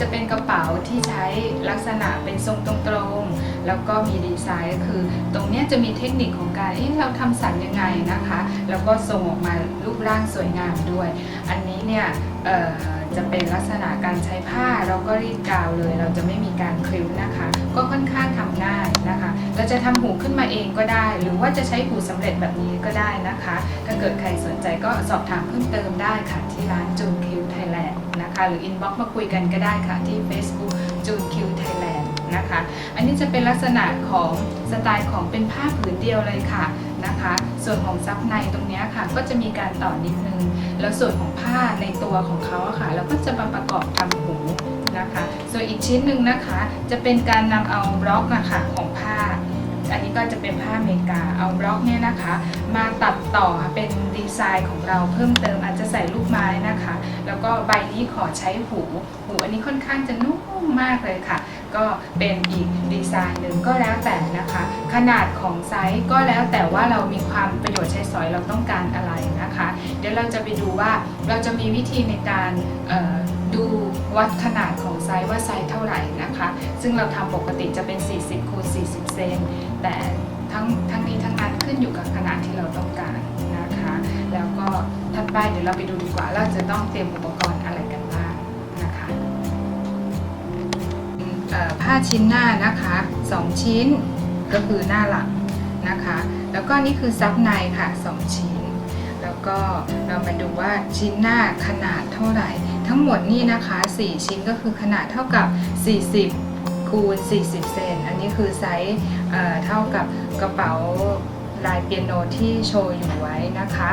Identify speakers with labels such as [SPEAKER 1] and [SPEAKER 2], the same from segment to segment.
[SPEAKER 1] จะเป็นกระเป๋าที่ใช้ลักษณะเป็นทรงตรงๆ แล้วก็มีดีไซน์ก็คือ ตรงนี้จะมีเทคนิคของการเอ๊ะเราทำสันยังไงนะคะ แล้วก็ทรงออกมารูปร่างสวยงามด้วย อันนี้เนี่ยจะเป็นลักษณะการใช้ผ้าเราก็รีดกาวเลย เราจะไม่มีการคลิ้วนะคะ ก็ค่อนข้างทำง่ายนะคะ เราจะทำหูขึ้นมาเองก็ได้ หรือว่าจะใช้หูสำเร็จแบบนี้ก็ได้นะคะ ถ้าเกิดใครสนใจก็สอบถามเพิ่มเติมได้ค่ะที่ร้านจูน หรืออินบ็อกซ์มาคุยกันก็ได้ค่ะ ที่ Facebook จูนคิวไทยแลนด์นะคะ อันนี้จะเป็นลักษณะของสไตล์ของเป็นผ้าผืนเดียวเลยค่ะนะคะ ส่วนของซับในตรงนี้ค่ะ ก็จะมีการต่อนิดนึง แล้วส่วนของผ้าในตัวของเขาค่ะ เราก็จะมาประกอบทำหูนะคะ ส่วนอีกชิ้นหนึ่งนะคะ จะเป็นการนำเอาบล็อกอะค่ะของผ้า อันนี้ก็จะเป็นผ้าอเมริกาเอาบล็อกเนี่ยนะคะ มาตัดต่อเป็นดีไซน์ของเราเพิ่มเติมอาจจะใส่ลูกไม้นะคะ แล้วก็ใบนี้ขอใช้หูหูอันนี้ค่อนข้างจะนุ่มมากเลยค่ะ ก็เป็นอีกดีไซน์หนึ่งก็แล้วแต่นะคะ ขนาดของไซส์ก็แล้วแต่ว่าเรามีความประโยชน์ใช้สอยเราต้องการอะไรนะคะ เดี๋ยวเราจะไปดูว่าเราจะมีวิธีในการ ดูวัดขนาดของไซส์ว่าไซส์เท่าไหร่นะคะ ซึ่งเราทำปกติจะเป็น 40คูณ40 เซน แต่ทั้งทั้งนี้ทั้งนั้นขึ้นอยู่กับขนาดที่เราต้องการนะคะ แล้วก็ถัดไปเดี๋ยวเราไปดูดีกว่าเราจะต้องเตรียมอุปกรณ์อะไรกันบ้างนะคะผ้าชิ้นหน้านะคะ 2 ชิ้นก็คือหน้าหลังนะคะ แล้วก็นี่คือซับในค่ะ 2 ชิ้น แล้วก็เรามาดูว่าชิ้นหน้าขนาดเท่าไหร่ ทั้งหมดนี่นะคะ 4 ชิ้นก็คือขนาดเท่ากับ 40 คูณ 40 เซน อันนี้คือไซส์เท่ากับกระเป๋าลายเปียโนที่โชว์อยู่ไว้นะคะ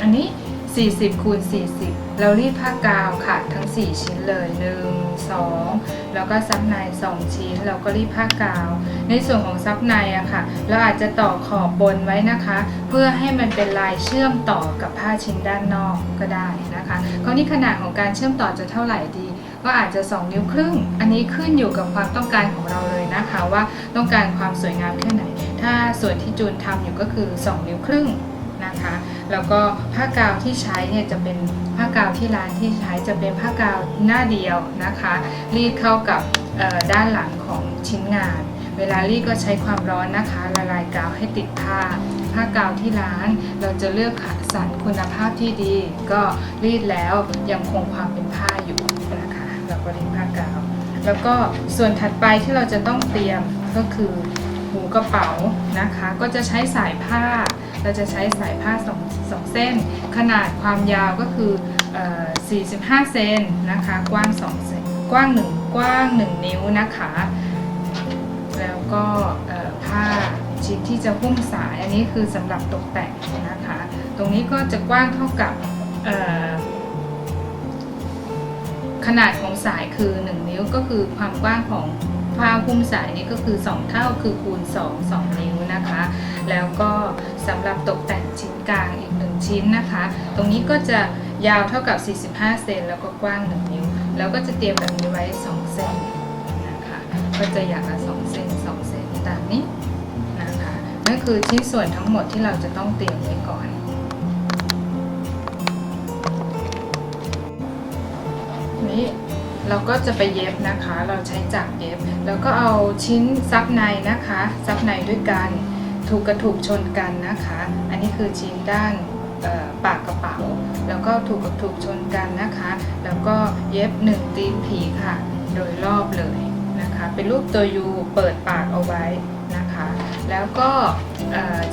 [SPEAKER 1] อันนี้ 40 คูณ 40 เรารีดผ้ากาวค่ะ ทั้ง 4 ชิ้นเลย 1 2 แล้วก็ซับใน 2 ชิ้น เราก็รีดผ้ากาว ในส่วนของซับในอะค่ะ เราอาจจะต่อขอบบนไว้นะคะ เพื่อให้มันเป็นลายเชื่อมต่อกับผ้าชิ้นด้านนอกก็ได้ นะคะคราวนี้ขนาดของการเชื่อมต่อจะเท่าไหร่ดี ก็อาจจะ 2 นิ้วครึ่ง อันนี้ขึ้นอยู่กับความต้องการของเราเลยนะคะว่าต้องการความสวยงามแค่ไหน ถ้าส่วนที่จูนทำอยู่ก็คือ 2 นิ้วครึ่งนะคะแล้วก็ผ้ากาวที่ใช้เนี่ยจะเป็นผ้ากาวที่ร้านที่ใช้จะเป็นผ้ากาวหน้าเดียวนะคะ รีดเข้ากับด้านหลังของชิ้นงาน เวลารีดก็ใช้ความร้อนนะคะ ละลายกาวให้ติดผ้า ผ้ากาวที่ร้าน เราจะเลือกสันคุณภาพที่ดี ก็รีดแล้วยังคงความเป็นผ้าอยู่นะคะเราก็รีดผ้ากาว แล้วก็ส่วนถัดไปที่เราจะต้องเตรียมก็คือหูกระเป๋านะคะ ก็จะใช้สายผ้า เราจะใช้สายผ้าสองสองเส้น ขนาดความยาวก็คืออ่อ45 เซนนะคะ กว้าง2เซนกว้าง 1 กว้าง 1 นิ้วนะคะ ก็ผ้าชิ้นที่จะหุ้มสาย อันนี้คือสำหรับตกแต่งนะคะ ตรงนี้ก็จะกว้างเท่ากับขนาดของสายคือ 1 นิ้วก็คือความกว้างของผ้าหุ้มสายนี้ก็คือ 2 เท่าคือคูณ 2 2 นิ้วนะคะ แล้วก็สำหรับตกแต่งชิ้นกลางอีก 1 ชิ้นนะคะ ตรงนี้ก็จะยาวเท่ากับ 45 เซนแล้วก็กว้าง 1 นิ้ว แล้วก็จะเตรียมแบบนี้ไว้ 2 เซนนะคะ ก็จะอย่างละ2 นะคะนั่นคือชิ้นส่วนทั้งหมดที่เราจะต้องเตรียมไว้ก่อน นี้เราก็จะไปเย็บนะคะ เราใช้จักรเย็บ แล้วก็เอาชิ้นซับในนะคะ ซับในด้วยกันถูกกระถูกชนกันนะคะ อันนี้คือชิ้นด้านปากกระเป๋า แล้วก็ถูกกระถูกชนกันนะคะ แล้วก็เย็บหนึ่งตีนผีค่ะ โดยรอบเลยนะคะ เป็นรูปตัวยูเปิดปากเอาไว้นะคะ แล้วก็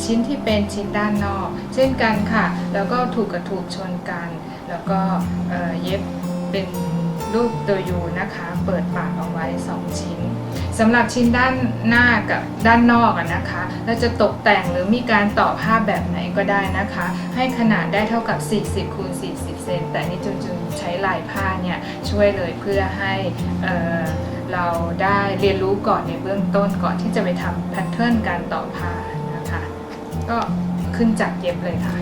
[SPEAKER 1] ชิ้นที่เป็นชิ้นด้านนอก เช่นกันค่ะ แล้วก็ถูกกระถูกชนกัน แล้วก็เย็บเป็นรูปตัวยูนะคะ เปิดปากเอาไว้ 2 ชิ้นสำหรับชิ้นด้านหน้ากับด้านนอกนะคะ เราจะตกแต่งหรือมีการต่อผ้าแบบไหนก็ได้นะคะ ให้ขนาดได้เท่ากับ 40คูณ40 เซนแต่นี่จุนจุนใช้ลายผ้าเนี่ยช่วยเลยเพื่อให้ เราได้เรียนรู้ก่อนในเบื้องต้นก่อนที่จะไปทำแพทเทิร์นการต่อผ้านะคะ ก็ขึ้นจากเย็บเลยค่ะ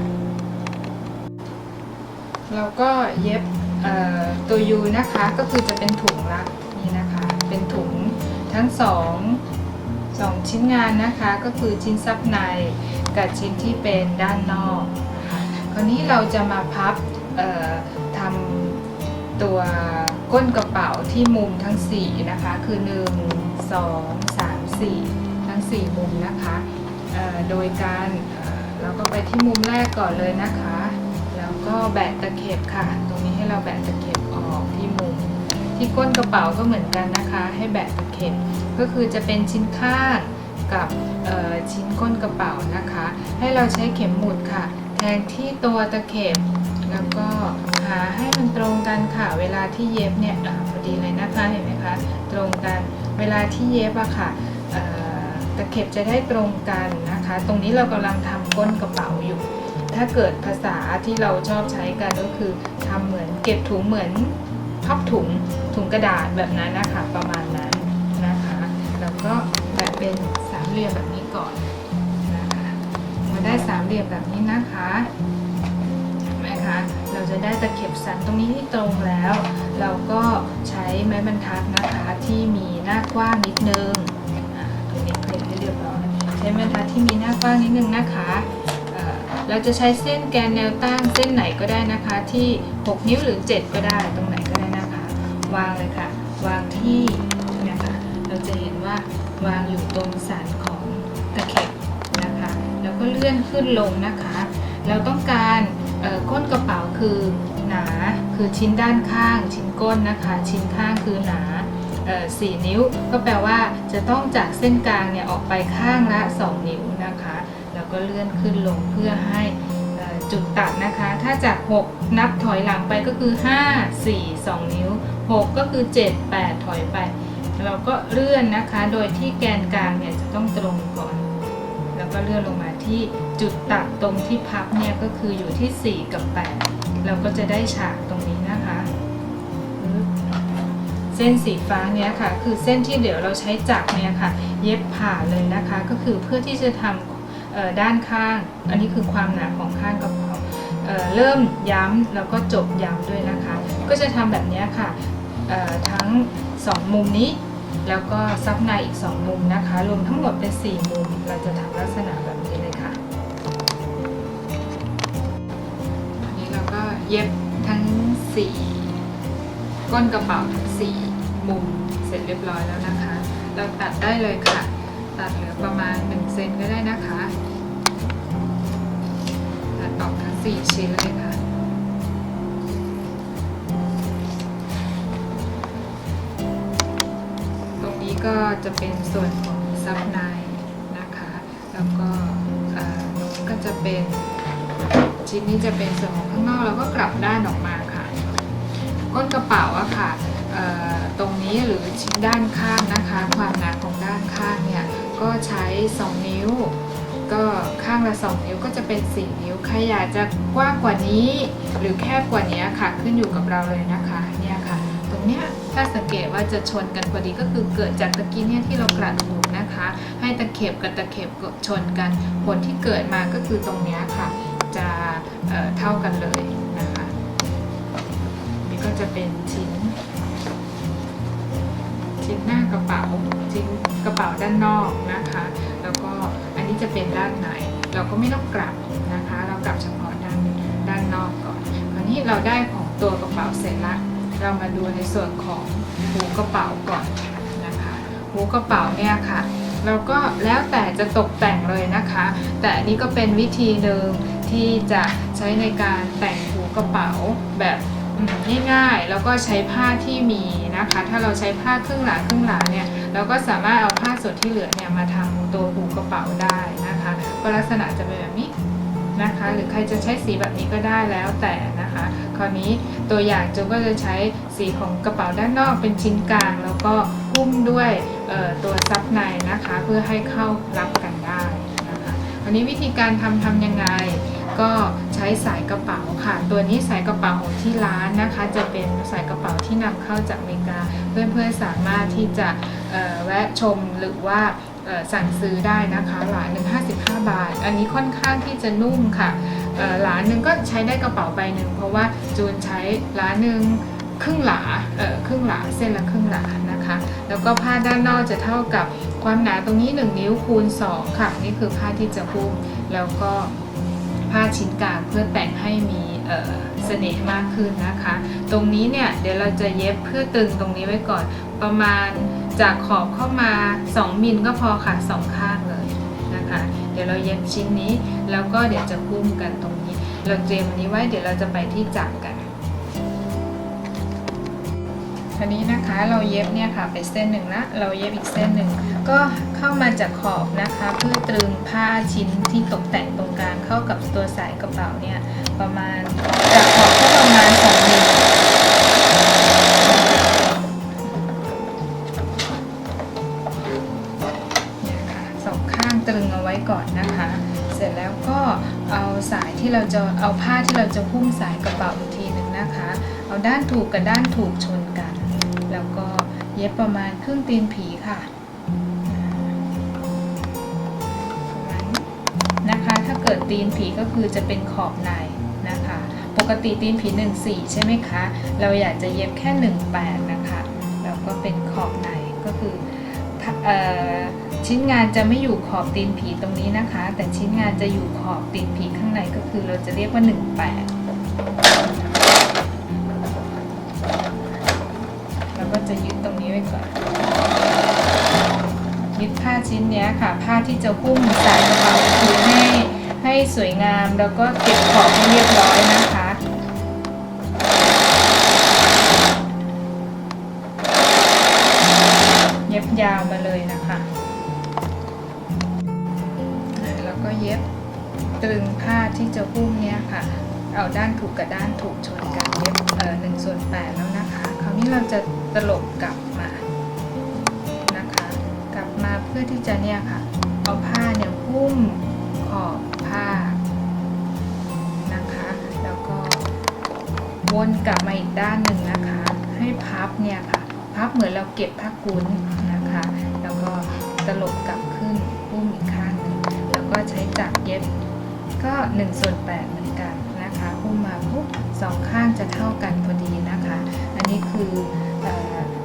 [SPEAKER 1] เราก็เย็บตัวยูนะคะก็คือจะเป็นถุงละนี่นะคะ เป็นถุงทั้งสองสองชิ้นงานนะคะก็คือชิ้นซับในกับชิ้นที่เป็นด้านนอกคะคราวนี้เราจะมาพับทำตัว ก้นกระเป๋าที่มุมทั้ง4นะคะคือ 1 2 3 4 ทั้ง 4 มุมนะคะโดยการเราก็ไปที่มุมแรกก่อนเลยนะคะ แล้วก็แบะตะเข็บค่ะ ตรงนี้ให้เราแบะตะเข็บออกที่มุม ที่ก้นกระเป๋าก็เหมือนกันนะคะ ให้แบะตะเข็บก็คือจะเป็นชิ้นข้างกับชิ้นก้นกระเป๋านะคะ ให้เราใช้เข็มหมุดค่ะ แทงที่ตัวตะเข็บแล้วก็หาให้ กันค่ะ เวลาที่เย็บเนี่ยอพอดีเลยนะคะเห็นไหมคะตรงกันเวลาที่เย็บอะค่ะตะเข็บจะได้ตรงกันนะคะ ตรงนี้เรากำลังทำก้นกระเป๋าอยู่ ถ้าเกิดภาษาที่เราชอบใช้กันก็คือทำเหมือนเก็บถุงเหมือนพับถุงถุงกระดาษแบบนั้นนะคะประมาณนั้นนะคะแล้วก็แบบเป็นสามเหลี่ยมแบบนี้ก่อนนะคะมาได้สามเหลี่ยมแบบนี้นะคะเห็นไหมคะ เราจะได้ตะเข็บสันตรงนี้ที่ตรงแล้ว เราก็ใช้ไม้บรรทัดนะคะที่มีหน้ากว้างนิดนึงตรงนี้เคลียร์ให้เรียบร้อยใช้ไม้บรรทัดที่มีหน้ากว้างนิดนึงนะคะเเราจะใช้เส้นแกนแนวตั้งเส้นไหนก็ได้นะคะ ที่ 6 นิ้วหรือ 7 ก็ได้ ตรงไหนก็ได้นะคะ วางเลยค่ะ วางที่เนี่ยค่ะเราจะเห็นว่าวางอยู่ตรงสันของตะเข็บนะคะ แล้วก็เลื่อนขึ้นลงนะคะ เราต้องการ ก้นกระเป๋าคือหนาคือชิ้นด้านข้าง ชิ้นก้นนะคะ ชิ้นข้างคือหนาเอ่นิ้ว ก็แปลว่าจะต้องจากเส้นกลางเนี่ยออกไปข้างละ 2 นิ้วนะคะ แล้วก็เลื่อนขึ้นลงเพื่อให้จุดตัดนะคะ ถ้าจาก 6 นับถอยหลังไปก็คือ 5 4 2 นิ้ว 6 ก็คือ 7 8 ถอยไป เราก็เลื่อนนะคะ โดยที่แกนกลางเนี่ยจะต้องตรงก่อน ก็เลื่อนลงมาที่จุดตัดตรงที่พับเนี่ยก็คืออยู่ที่ 4 กับ 8 เราก็จะได้ฉากตรงนี้นะคะ เส้นสีฟ้าเนี่ยค่ะ คือเส้นที่เดี๋ยวเราใช้จักเนี่ยค่ะ เย็บผ่าเลยนะคะ ก็คือเพื่อที่จะทำด้านข้าง อันนี้คือความหนาของข้างกระเป๋าเอ่อเริ่มย้ำแล้วก็จบย้ำด้วยนะคะ ก็จะทำแบบนี้ค่ะทั้ง 2 มุมนี้ แล้วก็ซับในอีก 2 มุมนะคะ รวมทั้งหมดเป็น 4 มุม เราจะทำลักษณะแบบนี้เลยค่ะอันนี้เราก็เย็บทั้ง 4 ก้นกระเป๋าทั้ง 4 มุมเสร็จเรียบร้อยแล้วนะคะ เราตัดได้เลยค่ะ ตัดเหลือประมาณ 1 เซนก็ได้นะคะ ตัดออกทั้ง 4 ชิ้นเลยค่ะ ก็จะเป็นส่วนของซับในนะคะ แล้วก็เอ่อนู้นก็จะเป็นชิ้นนี้จะเป็นส่วนของข้างนอกแล้วก็กลับด้านออกมาค่ะ ก้นกระเป๋าอะค่ะตรงนี้หรือชิ้นด้านข้างนะคะ ความหนาของด้านข้างเนี่ยก็ใช้ 2 นิ้ว ก็ข้างละ 2 นิ้วก็จะเป็น 4 นิ้วใครอยากจะกว้างกว่านี้ หรือแคบกว่านี้ค่ะขึ้นอยู่กับเราเลยนะคะ เนี้ยถ้าสังเกตว่าจะชนกันพอดีก็คือเกิดจากตะกี้เนี่ยที่เรากลัดหูนะคะ ให้ตะเข็บกับตะเข็บชนกัน ผลที่เกิดมาก็คือตรงเนี้ยค่ะ จะเเท่ากันเลยนะคะนี่ก็จะเป็นชิ้น ชิ้นหน้ากระเป๋าชิ้นกระเป๋าด้านนอกนะคะ แล้วก็อันนี้จะเป็นด้านในเราก็ไม่ต้องกลับนะคะ เรากลับเฉพาะด้านด้านนอกก่อนคราวนี้เราได้ของตัวกระเป๋าเสร็จและ เรามาดูในส่วนของหูกระเป๋าก่อนนะคะหูกระเป๋าเนี่ยค่ะเราก็แล้วแต่จะตกแต่งเลยนะคะ แต่อันนี้ก็เป็นวิธีหนึ่งที่จะใช้ในการแต่งหูกระเป๋าแบบง่ายๆแล้วก็ใช้ผ้าที่มีนะคะ ถ้าเราใช้ผ้าครึ่งหลาครึ่งหลาเนี่ยเราก็สามารถเอาผ้าส่วนที่เหลือเนี่ยมาทำตัวหูกระเป๋าได้นะคะก็ลักษณะจะเป็นแบบนี้ นะคะ หรือใครจะใช้สีแบบนี้ก็ได้แล้วแต่นะคะ คราวนี้ตัวอย่างจูก็จะใช้สีของกระเป๋าด้านนอกเป็นชิ้นกลาง แล้วก็หุ้มด้วยตัวซับในนะคะ เพื่อให้เข้ารับกันได้นะคะคราวนี้วิธีการทำทำยังไงก็ใช้สายกระเป๋าค่ะ ตัวนี้สายกระเป๋าของที่ร้านนะคะ จะเป็นสายกระเป๋าที่นำเข้าจากอเมริกา เพื่อนๆสามารถที่จะแวะชมหรือว่า สั่งซื้อได้นะคะหลานหนึ่ง55 บาท อันนี้ค่อนข้างที่จะนุ่มค่ะหลานหนึ่งก็ใช้ได้กระเป๋าใบหนึ่งเพราะว่าจูนใช้หลานหนึ่งครึ่งหลาเออครึ่งหลาเส้นละครึ่งหลานะคะ แล้วก็ผ้าด้านนอกจะเท่ากับความหนาตรงนี้ 1 นิ้วคูณ 2 ค่ะ นี่คือผ้าที่จะหุ้มแล้วก็ผ้าชิ้นกลางเพื่อแต่งให้มีเเสน่ห์มากขึ้นนะคะ ตรงนี้เนี่ยเดี๋ยวเราจะเย็บเพื่อตึงตรงนี้ไว้ก่อนประมาณ จากขอบเข้ามา 2มิลก็พอค่ะสองข้างเลยนะคะ เดี๋ยวเราเย็บชิ้นนี้ แล้วก็เดี๋ยวจะหุ้มกันตรงนี้ เราเตรียมอันนี้ไว้เดี๋ยวเราจะไปที่จักรกันทีนี้นะคะเราเย็บเนี่ยค่ะไปเส้นหนึ่งละเราเย็บอีกเส้นหนึ่งก็เข้ามาจากขอบนะคะ เพื่อตรึงผ้าชิ้นที่ตกแต่งตรงกลางเข้ากับตัวสายกระเป๋าเนี่ยประมาณจากขอบก็ประมาณ2มิล จะเอาผ้าที่เราจะหุ้มสายกระเป๋าอีกทีหนึ่งนะคะ เอาด้านถูกกับด้านถูกชนกัน แล้วก็เย็บประมาณครึ่งตีนผีค่ะนะคะ ถ้าเกิดตีนผีก็คือจะเป็นขอบในนะคะ ปกติตีนผี 1 4 ใช่ไหมคะ เราอยากจะเย็บแค่ 1 8 นะคะ แล้วก็เป็นขอบในก็คือออ ชิ้นงานจะไม่อยู่ขอบตีนผีตรงนี้นะคะ แต่ชิ้นงานจะอยู่ขอบตีนผีข้างในก็คือเราจะเรียกว่า 1 8 แล้วก็จะยึดตรงนี้ไว้ก่อน ยึดผ้าชิ้นนี้ค่ะ ผ้าที่จะหุ้มสายกระเป๋าคือให้ให้สวยงามแล้วก็เก็บขอบให้เรียบร้อยนะคะเย็บยาวมาเลยนะคะ รึงผ้าที่จะหุ้มเนี้ยค่ะ เอาด้านถูกกับด้านถูกชนกันเย็บเอ่อหนึ่งส่วนแปดแล้วนะคะ คราวนี้เราจะตลบกลับมานะคะ กลับมาเพื่อที่จะเนี่ยค่ะ เอาผ้าเนี่ยหุ้มขอบผ้านะคะ แล้วก็วนกลับมาอีกด้านหนึ่งนะคะ ให้พับเนี่ยค่ะ พับเหมือนเราเก็บผ้ากุ้นนะคะ แล้วก็ตลบกลับขึ้นหุ้มอีกข้างหนึ่งแล้วก็ใช้จักรเย็บ ก็1ส่วน8เหมือนกันนะคะหุ้มมาปุ๊บสองข้างจะเท่ากันพอดีนะคะ อันนี้คืออ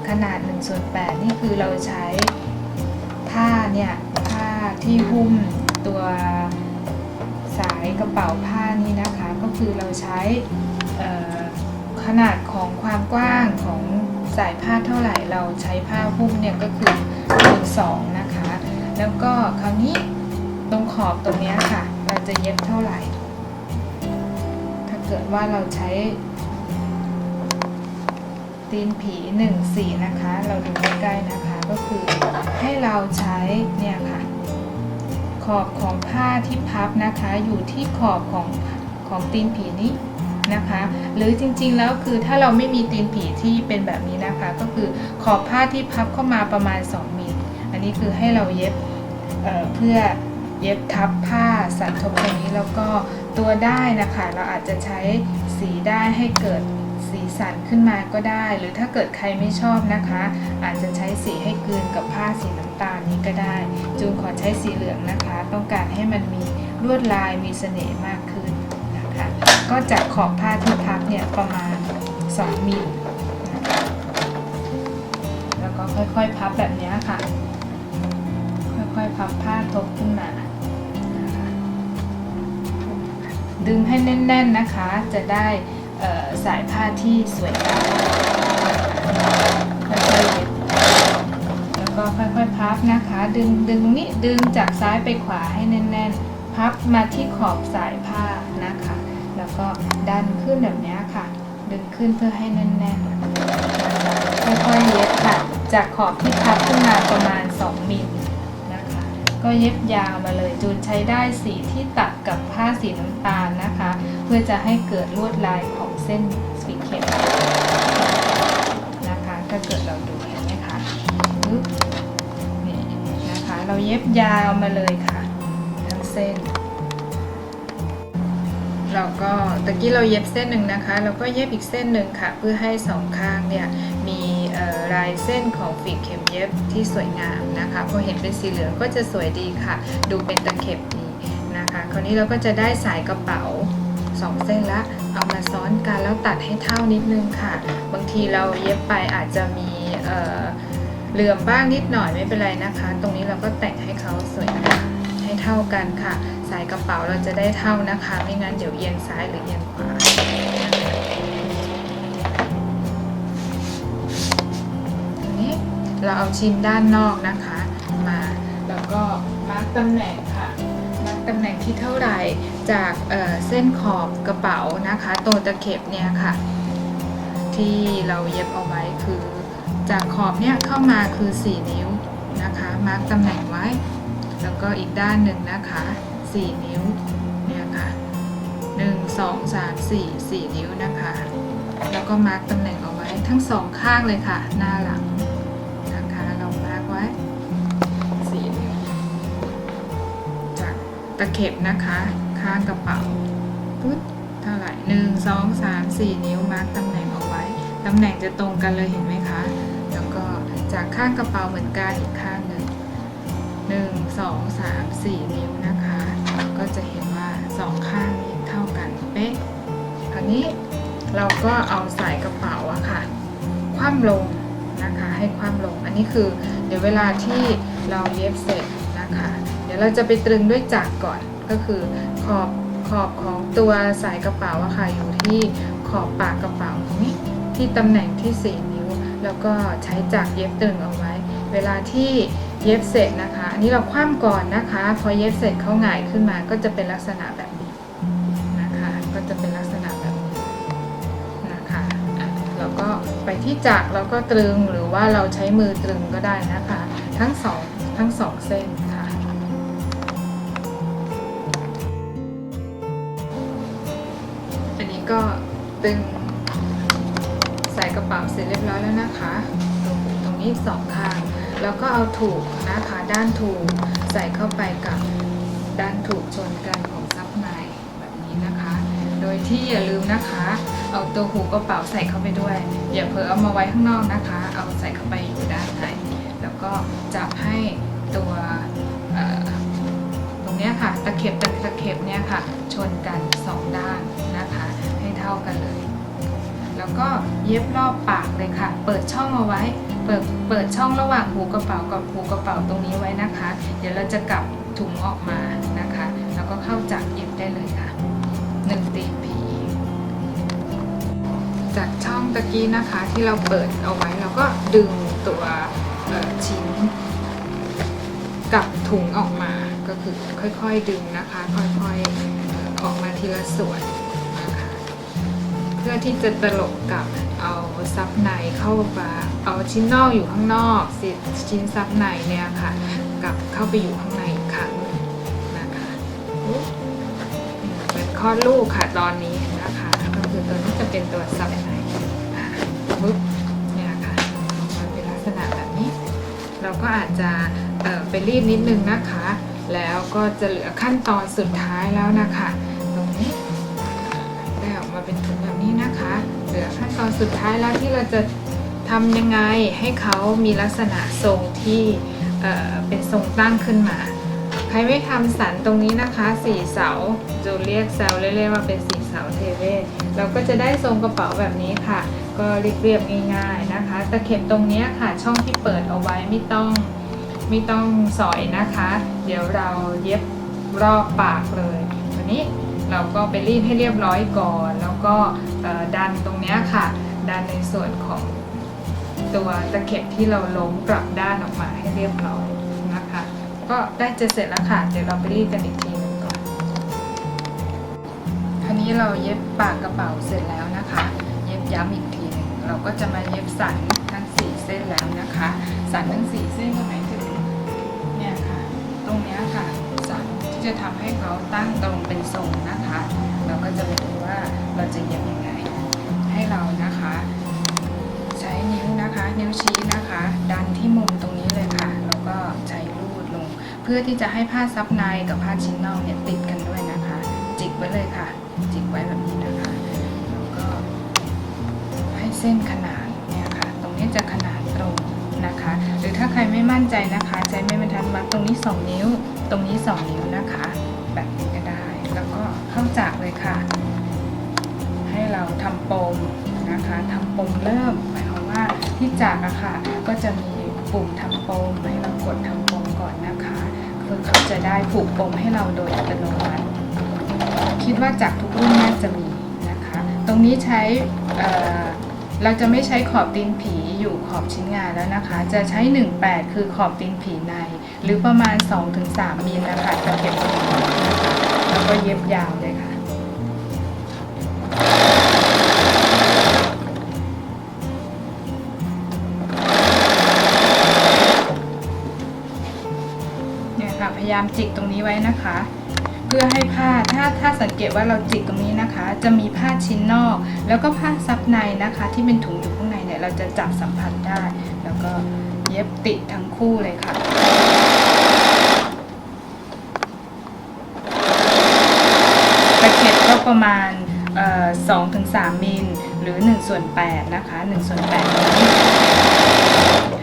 [SPEAKER 1] ขนาด1ส่วน8นี่คือเราใช้ผ้าเนี่ยผ้าที่หุ้มตัวสายกระเป๋าผ้านี่นะคะ ก็คือเราใช้ขนาดของความกว้างของสายผ้าเท่าไหร่เราใช้ผ้าหุ้มเนี่ยก็คือคูณสองนะคะ แล้วก็คราวนี้ตรงขอบตรงนี้ค่ะ เราจะเย็บเท่าไหร่ ถ้าเกิดว่าเราใช้ ตีนผี1 4นะคะ เราดูใกล้ๆนะคะก็คือให้เราใช้เนี่ยค่ะ ขอบของผ้าที่พับนะคะ อยู่ที่ขอบของของตีนผีนี้นะคะ หรือจริงๆแล้วคือถ้าเราไม่มีตีนผีที่เป็นแบบนี้นะคะ ก็คือขอบผ้าที่พับเข้ามาประมาณ 2มิลอันนี้คือให้เราเย็บเเพื่อ เย็บทับผ้าสันทบตรงนี้แล้วก็ตัวได้นะคะ เราอาจจะใช้สีได้ให้เกิดสีสันขึ้นมาก็ได้ หรือถ้าเกิดใครไม่ชอบนะคะ อาจจะใช้สีให้กลืนกับผ้าสีน้ำตาลนี้ก็ได้ จูนขอใช้สีเหลืองนะคะ ต้องการให้มันมีลวดลายมีเสน่ห์มากขึ้นนะคะ ก็จากขอบผ้าที่พับเนี่ยประมาณ 2มิลนะคะแล้วก็ค่อยๆพับแบบนี้ค่ะ ค่อยๆพับผ้าทบขึ้นมา ดึงให้แน่นๆนะคะ จะได้สายผ้าที่สวยงามค่อยๆเย็บแล้วก็ค่อยๆพับนะคะ ดึงดึงนี้ดึงจากซ้ายไปขวาให้แน่น ๆ พับมาที่ขอบสายผ้านะคะ แล้วก็ดันขึ้นแบบนี้ค่ะ ดึงขึ้นเพื่อให้แน่นๆค่อยๆเย็บค่ะ จากขอบที่พับขึ้นมาประมาณ 2มิล ก็เย็บยาวมาเลย จูนใช้ได้สีที่ตัดกับผ้าสีน้ำตาลนะคะ เพื่อจะให้เกิดลวดลายของเส้นสีเข็มนะคะถ้าเกิดเราดูเห็นไหมคะนี่นะคะ เราเย็บยาวมาเลยค่ะ ทั้งเส้น เราก็ตะกี้เราเย็บเส้นหนึ่งนะคะ เราก็เย็บอีกเส้นหนึ่งค่ะ เพื่อให้สองข้างเนี่ย ลายเส้นของฝีเข็มเย็บที่สวยงามนะคะ พอเห็นเป็นสีเหลืองก็จะสวยดีค่ะ ดูเป็นตะเข็บดีนะคะ คราวนี้เราก็จะได้สายกระเป๋าสองเส้นละ เอามาซ้อนกันแล้วตัดให้เท่านิดนึงค่ะ บางทีเราเย็บไปอาจจะมีเอ่อเหลื่อมบ้างนิดหน่อยไม่เป็นไรนะคะ ตรงนี้เราก็แต่งให้เขาสวยงามให้เท่ากันค่ะ สายกระเป๋าเราจะได้เท่านะคะ ไม่งั้นเดี๋ยวเอียงซ้ายหรือเอียงขวา เราเอาชิ้นด้านนอกนะคะ มาแล้วก็มาร์กตำแหน่งค่ะมาร์กตำแหน่งที่เท่าไหร่จากเเส้นขอบกระเป๋านะคะตัวตะเข็บเนี่ยค่ะ ที่เราเย็บเอาไว้คือ จากขอบเนี่ยเข้ามาคือ 4 นิ้วนะคะมาร์กตำแหน่งไว้ แล้วก็อีกด้านหนึ่งนะคะ 4 นิ้วเนี่ยค่ะ1 2 3 4 4 นิ้วนะคะ แล้วก็มาร์กตำแหน่งเอาไว้ทั้งสองข้างเลยค่ะ หน้าหลัง ตะเข็บนะคะ ข้างกระเป๋าปึ๊ดเท่าไหร่หนึ่งสองสามสี่นิ้วมาร์กตำแหน่งเอาไว้ตำแหน่งจะตรงกันเลยเห็นไหมคะ แล้วก็จากข้างกระเป๋าเหมือนกันอีกข้างหนึ่งหนึ่งสองสามสี่นิ้วนะคะ ก็จะเห็นว่าสองข้างนี้เท่ากันเป๊ะคราวนี้เราก็เอาสายกระเป๋าอะค่ะ คว่ำลงนะคะให้คว่ำลง อันนี้คือเดี๋ยวเวลาที่เราเย็บเสร็จนะคะ ดี๋ยวเราจะไปตรึงด้วยจักรก่อนก็คือขอบขอบของตัวสายกระเป๋าอะค่ะอยู่ที่ขอบปากกระเป๋าตรงนี้ที่ตำแหน่งที่ 4 นิ้ว แล้วก็ใช้จักรเย็บตรึงเอาไว้ เวลาที่เย็บเสร็จนะคะ อันนี้เราคว่ำก่อนนะคะ พอเย็บเสร็จเขาหงายขึ้นมาก็จะเป็นลักษณะแบบนี้นะคะ ก็จะเป็นลักษณะแบบนี้นะคะอะเราก็ไปที่จักรแล้วก็ตรึงหรือว่าเราใช้มือตรึงก็ได้นะคะ ทั้งสองทั้งสองเส้น ตึง ใส่กระเป๋าเสร็จเรียบร้อยแล้วนะคะตรงตรงนี้สองข้างแล้วก็เอาถูกนะคะด้านถูกใส่เข้าไปกับด้านถูกชนกันของซับในแบบนี้นะคะ โดยที่อย่าลืมนะคะ เอาตัวหูกระเป๋าใส่เข้าไปด้วย อย่าเผลอเอามาไว้ข้างนอกนะคะ เอาใส่เข้าไปอยู่ด้านในแล้วก็จับให้ตัวตรงนี้ค่ะตะเข็บตะตะเข็บเนี่ยค่ะ ชนกันสองด้าน เท่ากันเลย แล้วก็เย็บรอบปากเลยค่ะ เปิดช่องเอาไว้ เปิดเปิดช่องระหว่างหูกระเป๋ากับหูกระเป๋าตรงนี้ไว้นะคะ เดี๋ยวเราจะกลับถุงออกมานะคะ แล้วก็เข้าจักเย็บได้เลยค่ะหนึ่งตีผี จากช่องตะกี้นะคะที่เราเปิดเอาไว้เราก็ดึงตัวชิ้นกับถุงออกมาก็คือค่อยๆดึงนะคะ ค่อยๆออกมาทีละส่วน พื่อที่จะตลบกับเอาซับในเข้ามาเอาชิ้นนอกอยู่ข้างนอกสิชิ้นซับในเนี่ยค่ะกลับเข้าไปอยู่ข้างในอีกครั้งหนึ่งนะคะเป็นคลอลูกค่ะตอนนี้นะคะก็คือตัวนี้จะเป็นตัวซับในปุ๊บเนี่ยค่ะออกมาเป็นลักษณะแบบนี้ เราก็อาจจะไปรีดนิดนึงนะคะ แล้วก็จะเหลือขั้นตอนสุดท้ายแล้วนะคะ อนสุดท้ายแล้วที่เราจะทำยังไงให้เขามีลักษณะทรงที่เเป็นทรงตั้งขึ้นมา ใครไม่ทำสันตรงนี้นะคะสี่เสาจะเรียกแซวเรียกๆว่าเป็นสี่เสาเทเวศเราก็จะได้ทรงกระเป๋าแบบนี้ค่ะ ก็เรียบๆง่ายๆนะคะตะเข็บตรงนี้ค่ะช่องที่เปิดเอาไว้ไม่ต้องไม่ต้องสอยนะคะ เดี๋ยวเราเย็บรอบปากเลยวันนี้ เราก็ไปรีดให้เรียบร้อยก่อน แล้วก็ดันตรงนี้ค่ะ ดันในส่วนของตัวตะเข็บที่เราล้มกลับด้านออกมาให้เรียบร้อยนะคะ ก็ได้จะเสร็จแล้วค่ะ เดี๋ยวเราไปรีดกันอีกทีหนึงก่อนคราวนี้เราเย็บปากกระเป๋าเสร็จแล้วนะคะ เย็บย้ำอีกทีนึงเราก็จะมาเย็บสันทั้งสี่เส้นแล้วนะคะ สันทั้งสี่เส้นก็หมายถึงเนี่ จะทำให้เขาตั้งตรงเป็นทรงนะคะ เราก็จะไปดูว่าเราจะเย็บยังไง ให้เรานะคะ ใช้นิ้วนะคะ นิ้วชี้นะคะ ดันที่มุมตรงนี้เลยค่ะ แล้วก็ใช้ลูดลง เพื่อที่จะให้ผ้าซับในกับผ้าชิ้นนอกเนี่ยติดกันด้วยนะคะ จิกไว้เลยค่ะ จิกไว้แบบนี้นะคะ แล้วก็ให้เส้นขนาดเนี่ยค่ะ ตรงนี้จะขนาด ไม่มั่นใจนะคะ ใช้ไม่บรรทัดวัดตรงนี้ 2 นิ้ว ตรงนี้ 2 นิ้วนะคะ แบบนี้ก็ได้ แล้วก็เข้าจากเลยค่ะ ให้เราทำปมนะคะทำปมเริ่มหมายความว่าที่จากอะค่ะ ก็จะมีปุ่มทำปมให้เรากดทำปมก่อนนะคะคือเขาจะได้ผูกปมให้เราโดยอัตโนมัติ คิดว่าจากทุกรุ่นน่าจะมีนะคะ ตรงนี้ใช้ เราจะไม่ใช้ขอบตีนผีอยู่ขอบชิ้นงานแล้วนะคะ จะใช้ 18 คือขอบตีนผีใน หรือประมาณ 2-3มิลนะคะตะเข็บแล้วก็เย็บยาวเลยค่ะเนี่ยค่ะพยายามจิกตรงนี้ไว้นะคะ พื่อให้ผ้าถ้าถ้าสังเกตว่าเราจิกตรงนี้นะคะ จะมีผ้าชิ้นนอก แล้วก็ผ้าซับในนะคะ ที่เป็นถุงอยู่ข้างในเนี่ยเราจะจับสัมผัสได้ แล้วก็เย็บติดทั้งคู่เลยค่ะตะเข็บก็ประมาณสองถึงสามมิลหรือ1ส่วน8นะคะ1ส่วน8นี้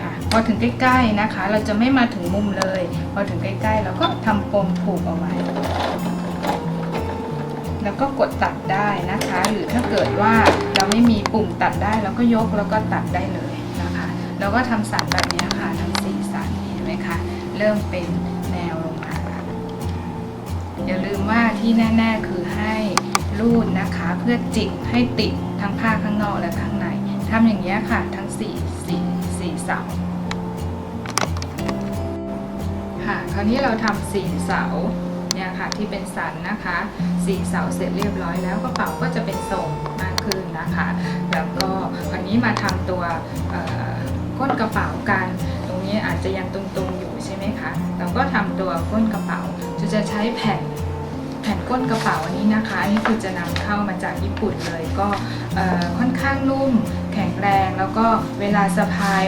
[SPEAKER 1] ค่ะพอถึงใกล้ๆนะคะ เราจะไม่มาถึงมุมเลย พอถึงใกล้ๆเราก็ทำปมผูกเอาไว้ แล้วก็กดตัดได้นะคะ หรือถ้าเกิดว่าเราไม่มีปุ่มตัดได้เราก็ยกแล้วก็ตัดได้เลยนะคะเราก็ทำสันแบบนี้ค่ะทั้งสี่สันเห็นไหมคะเริ่มเป็นแนวลงมาแล้วอย่าลืมว่าที่แน่ ๆ คือให้รูดนะคะเพื่อจิกให้ติดทั้งผ้าข้างนอกและข้างในทำอย่างนี้ค่ะทั้งสี่สี่สี่เสาค่ะคราวนี้เราทำสี่เสา เนี่ยค่ะที่เป็นสันนะคะสี่เสาเสร็จเรียบร้อยแล้วกระเป๋าก็จะเป็นทรงมากขึ้นนะคะ แล้วก็คราวนี้มาทำตัวก้นกระเป๋ากัน ตรงนี้อาจจะยังตรงๆอยู่ใช่ไหมคะเราก็ทำตัวก้นกระเป๋าจะจะใช้แผ่นแผ่นก้นกระเป๋าอันนี้นะคะอันนี่คือจะนำเข้ามาจากญี่ปุ่นเลยก็ค่อนข้างนุ่มแข็งแรง แล้วก็เวลาสะพาย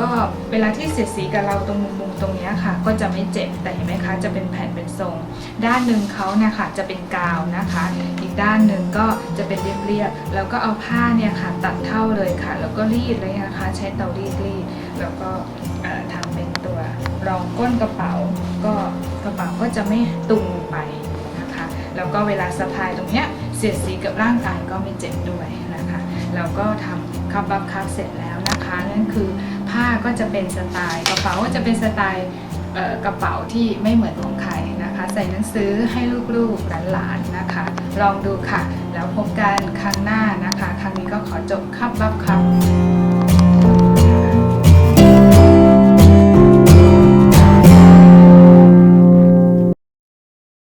[SPEAKER 1] ก็เวลาที่เสียดสีกับเราตรงมุมๆตรงนี้ค่ะ ก็จะไม่เจ็บแต่เห็นไหมคะจะเป็นแผ่นเป็นทรง ด้านหนึ่งเขาเนี่ยค่ะจะเป็นกาวนะคะ อีกด้านหนึ่งก็จะเป็นเรียบๆแล้วก็เอาผ้าเนี่ยค่ะตัดเท่าเลยค่ะ แล้วก็รีดเลยนะคะ ใช้เตารีดรีดแล้วก็ทำเป็นตัวรองก้นกระเป๋า ก็กระเป๋าก็จะไม่ตุงลงไปนะคะ แล้วก็เวลาสะพายตรงเนี้ยเสียดสีกับร่างกายก็ไม่เจ็บด้วยนะคะ แล้วก็ทำคับบับคับเสร็จแล้วนะคะนั่นคือ ผ้าก็จะเป็นสไตล์กระเป๋าก็จะเป็นสไตล์กระเป๋าที่ไม่เหมือนของใครนะคะ ใส่หนังสือให้ลูกๆหลานๆนะคะ ลองดูค่ะ แล้วพบกันครั้งหน้านะคะ ครั้งนี้ก็ขอจบครับรับครับ